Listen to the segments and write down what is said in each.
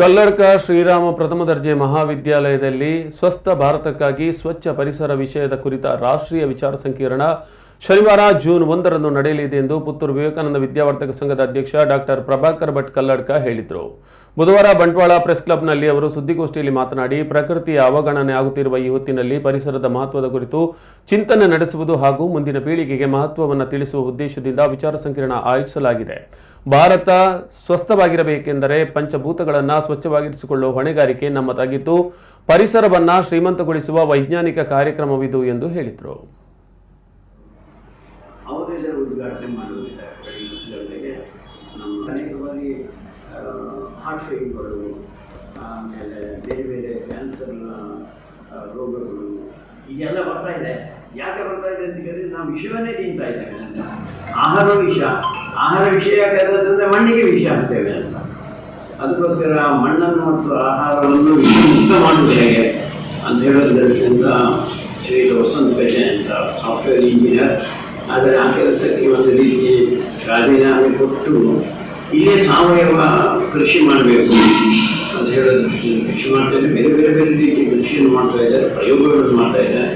ಕಲ್ಲಡ್ಕ ಶ್ರೀರಾಮ ಪ್ರಥಮ ದರ್ಜೆ ಮಹಾವಿದ್ಯಾಲಯದಲ್ಲಿ ಸ್ವಸ್ಥ ಭಾರತಕ್ಕಾಗಿ ಸ್ವಚ್ಛ ಪರಿಸರ ವಿಷಯದ ಕುರಿತ ರಾಷ್ಟ್ರೀಯ ವಿಚಾರ ಸಂಕಿರಣ ಶನಿವಾರ ಜೂನ್ ಒಂದರಂದು ನಡೆಯಲಿದೆ ಎಂದು ಪುತ್ತೂರು ವಿವೇಕಾನಂದ ವಿದ್ಯಾವರ್ಧಕ ಸಂಘದ ಅಧ್ಯಕ್ಷ ಡಾಕ್ಟರ್ ಪ್ರಭಾಕರ್ ಭಟ್ ಕಲ್ಲಡ್ಕ ಹೇಳಿದರು. ಬುಧವಾರ ಬಂಟ್ವಾಳ ಪ್ರೆಸ್ ಕ್ಲಬ್ನಲ್ಲಿ ಅವರು ಸುದ್ದಿಗೋಷ್ಠಿಯಲ್ಲಿ ಮಾತನಾಡಿ, ಪ್ರಕೃತಿಯ ಅವಗಣನೆ ಆಗುತ್ತಿರುವ ಈ ಹೊತ್ತಿನಲ್ಲಿ ಪರಿಸರದ ಮಹತ್ವದ ಕುರಿತು ಚಿಂತನೆ ನಡೆಸುವುದು ಹಾಗೂ ಮುಂದಿನ ಪೀಳಿಗೆಗೆ ಮಹತ್ವವನ್ನು ತಿಳಿಸುವ ಉದ್ದೇಶದಿಂದ ವಿಚಾರ ಸಂಕಿರಣ ಆಯೋಜಿಸಲಾಗಿದೆ. ಭಾರತ ಸ್ವಸ್ಥವಾಗಿರಬೇಕೆಂದರೆ ಪಂಚಭೂತಗಳನ್ನು ಸ್ವಚ್ಛವಾಗಿರಿಸಿಕೊಳ್ಳುವ ಹೊಣೆಗಾರಿಕೆ ನಮ್ಮದಾಗಿದ್ದು, ಪರಿಸರವನ್ನು ಶ್ರೀಮಂತಗೊಳಿಸುವ ವೈಜ್ಞಾನಿಕ ಕಾರ್ಯಕ್ರಮವಿದು ಎಂದು ಹೇಳಿದರು. ಅನೇಕ ಬಾರಿ ಹಾರ್ಟ್ ಫೇಲ್ಗಳು ಆಮೇಲೆ ಬೇರೆ ಬೇರೆ ಕ್ಯಾನ್ಸರ್ ರೋಗಗಳು, ಇದೆಲ್ಲ ಬರ್ತಾ ಇದೆ. ಯಾಕೆ ಬರ್ತಾ ಇದೆ ಅಂತ ಕೇಳಿದ್ರೆ, ನಾವು ವಿಷವನ್ನೇ ತಿಂತಾ ಇದ್ದೇವೆ ಅಂತ. ಆಹಾರ ವಿಷ. ಆಹಾರ ವಿಷ ಯಾಕೆ ಮಣ್ಣಿಗೆ ವಿಷ ಆಗ್ತೇವೆ ಅಂತ. ಅದಕ್ಕೋಸ್ಕರ ಮಣ್ಣನ್ನು ಮತ್ತು ಆಹಾರವನ್ನು ವಿಷಮುಕ್ತ ಮಾಡುವುದು ಹೇಗೆ ಅಂತ ಹೇಳೋದ್ರಿಂದ ಶ್ರೀ ವಸಂತ ಕಜೆ ಅಂತ ಸಾಫ್ಟ್ವೇರ್ ಇಂಜಿನಿಯರ್ ಆದರೆ ಆ ಕೆಲಸಕ್ಕೆ ಒಂದು ರೀತಿ ರಾಜೀನಾಮೆ ಕೊಟ್ಟು ಇಲ್ಲೇ ಸಾವಯವ ಕೃಷಿ ಮಾಡಬೇಕು ಅಂತ ಹೇಳೋದು. ಕೃಷಿ ಮಾಡ್ತಾ ಇದ್ದಾರೆ. ಬೇರೆ ಬೇರೆ ಬೇರೆ ರೀತಿ ಕೃಷಿಯನ್ನು ಮಾಡ್ತಾ ಇದ್ದಾರೆ, ಪ್ರಯೋಗಗಳನ್ನು ಮಾಡ್ತಾ ಇದ್ದಾರೆ.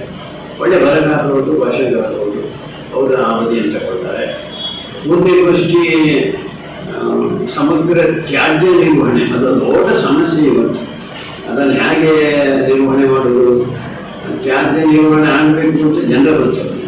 ಒಳ್ಳೆ ಬರಗಾರರವರು ಭಾಷೆಗಾರರವರು ಅವರ ಅವಧಿಯನ್ನು ತಗೊಳ್ತಾರೆ. ಮೂರನೇ ಗೋಷ್ಠಿ ಸಮಗ್ರ ತ್ಯಾಜ್ಯ ನಿರ್ವಹಣೆ. ಅದು ದೊಡ್ಡ ಸಮಸ್ಯೆ ಇವತ್ತು. ಅದನ್ನು ಹೇಗೆ ನಿರ್ವಹಣೆ ಮಾಡೋದು ತ್ಯಾಜ್ಯ ನಿರ್ವಹಣೆ ಆಗಬೇಕು ಅಂತ ಜನರ ಅನ್ಸುತ್ತೆ.